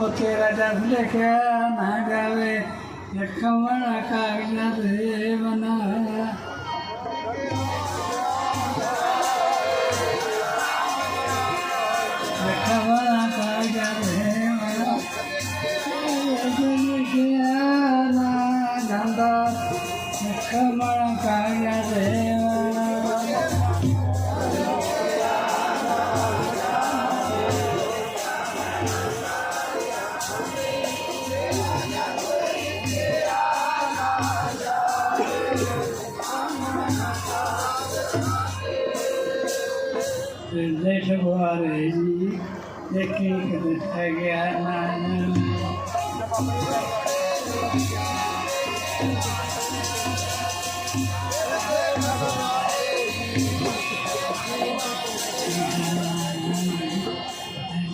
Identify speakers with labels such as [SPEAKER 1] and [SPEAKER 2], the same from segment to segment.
[SPEAKER 1] पते लाइ त लेखिया न गावे मा काग़ाल काग़ला गाधा लेख माण काग़ desde agora e daqui a guerra na,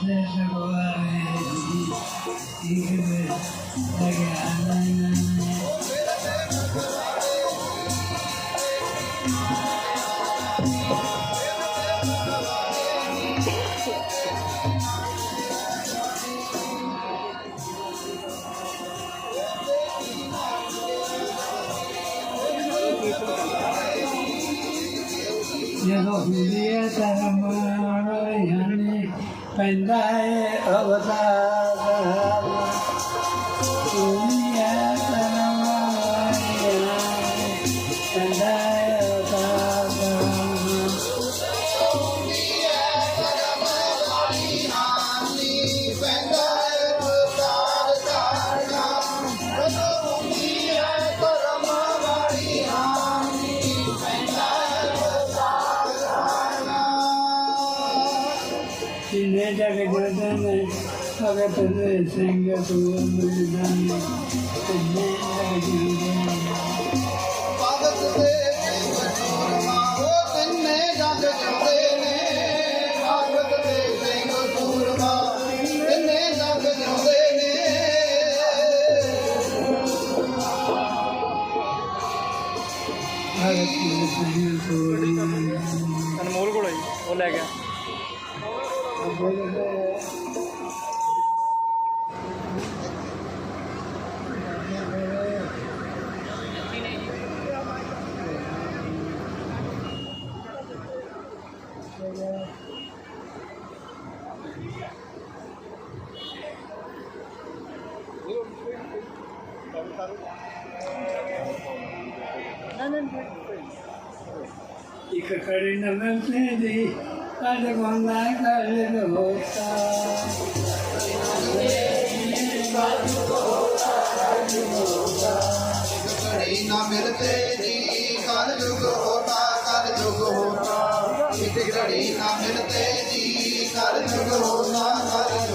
[SPEAKER 1] Desde agora e. याने पैंदाय अवतार। അകത്തത് മോൾ കൂടെ ഓ ലാഗ ਜਿਨੇ ਜਗ ਜਗਦੇ ਨੇ ਭਗਤ ਦੇ ਸਿੰਘ ਸੂਰਮਾ ਉਹ ਤਿੰਨੇ ਜਗ ਜਿਉਂਦੇ ਨੇ ਭਗਤ ਦੇ ਸਿੰਘ ਸੂਰਮਾ ਤਿੰਨੇ ਜਗ ਜਿਉਂਦੇ ਨੇ ਭਗਤ
[SPEAKER 2] ਦੇ ਸਿੰਘ ਤੋੜੀ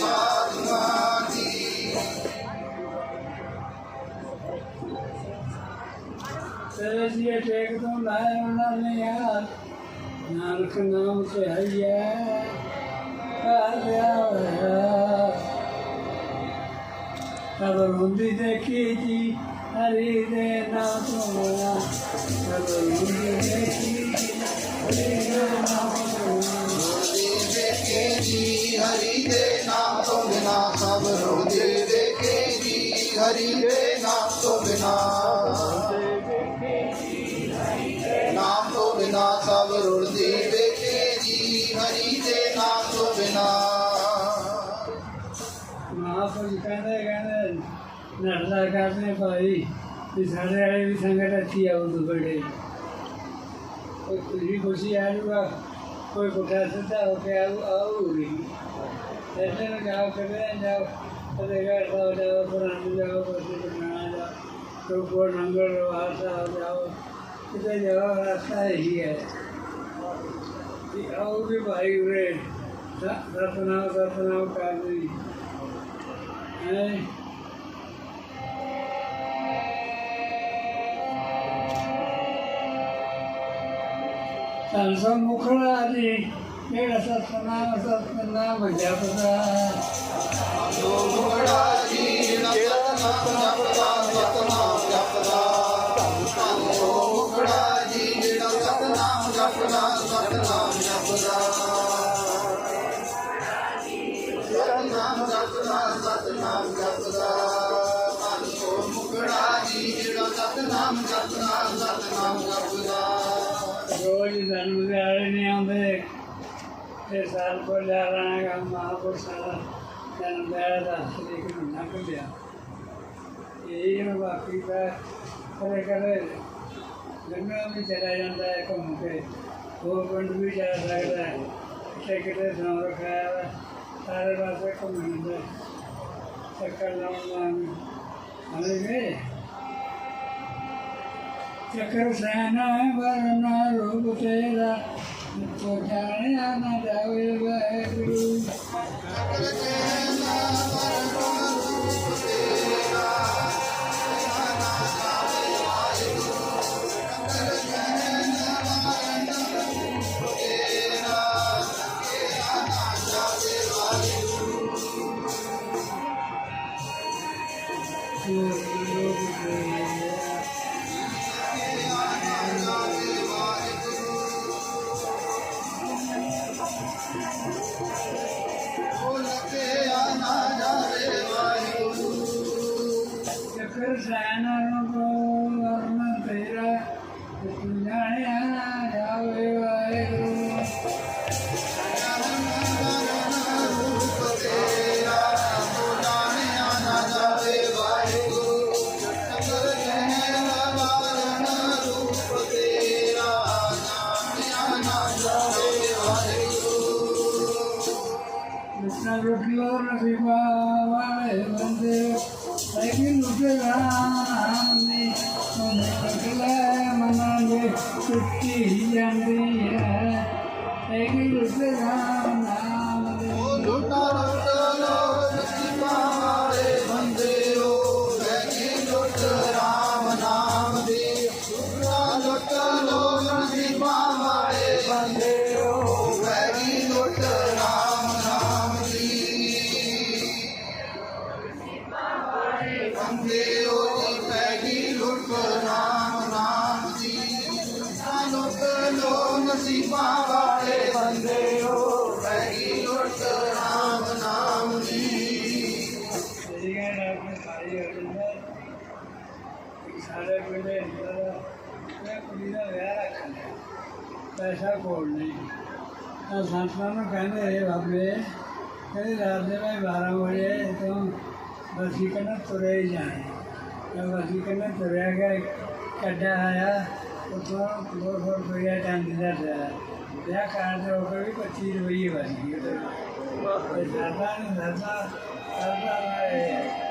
[SPEAKER 1] लिए टेक तो उन्होंने यार। नानक नाम से हइया देखी जी हरी दे ना तो तुम्हारा तब देखी हरी दे ना
[SPEAKER 2] हरी दे सब देखे जी हरी दे तो बिना
[SPEAKER 1] నడదాక పోయి ఈ సంగడ ఈ సంగడ अच्छी है उनको बड़े खुशी खुशी आऊँगा कोई उठा सकता होके आऊँगी ऐसे में जाओ कर जाओ फतेहगढ़ साहब जाओ पुरानी जाओ पश्चिम बनाना जाओ टोको नंगल वाल साहब जाओ। तो इधर जाओ, रास्ता यही है। और भी भाई उड़े रतनाव रतनाव का त्यांचा मुखळा आली वेळ असा नाम असा नाम
[SPEAKER 2] सतनाम सतनाम सतनाम सतनाम
[SPEAKER 1] रोज धर्म दिहाड़े नहीं आते ये साल पर जा रहा है महापुरुष सारा जन्म दिहाड़ा था लेकिन ढक दिया यही है बाकी का करे करे। गंगा भी चला जाता है घूम के वो पिंड भी जा सकता है। कितने कितने सौ रखाया हुआ सारे पास घूम चक्कर लाने हमें गए? चक्र सहना वरना रूप तेरा तो जाने न जावे वाहेगुरु
[SPEAKER 2] रूप
[SPEAKER 1] já é மனாலே சுத்தி அன்றிய पैसा कोडने तो संस्थान कहने बाबे कहीं रात में बारह बजे तो बसी कहना तुरे ही जाए तो बसी कहना तुरै गए कड्डा आया उतो दो सौ रुपया टांगी का डरा ब्याह कार से होकर भी पच्चीस रुपये बन गई। सरदार सरदार सरदार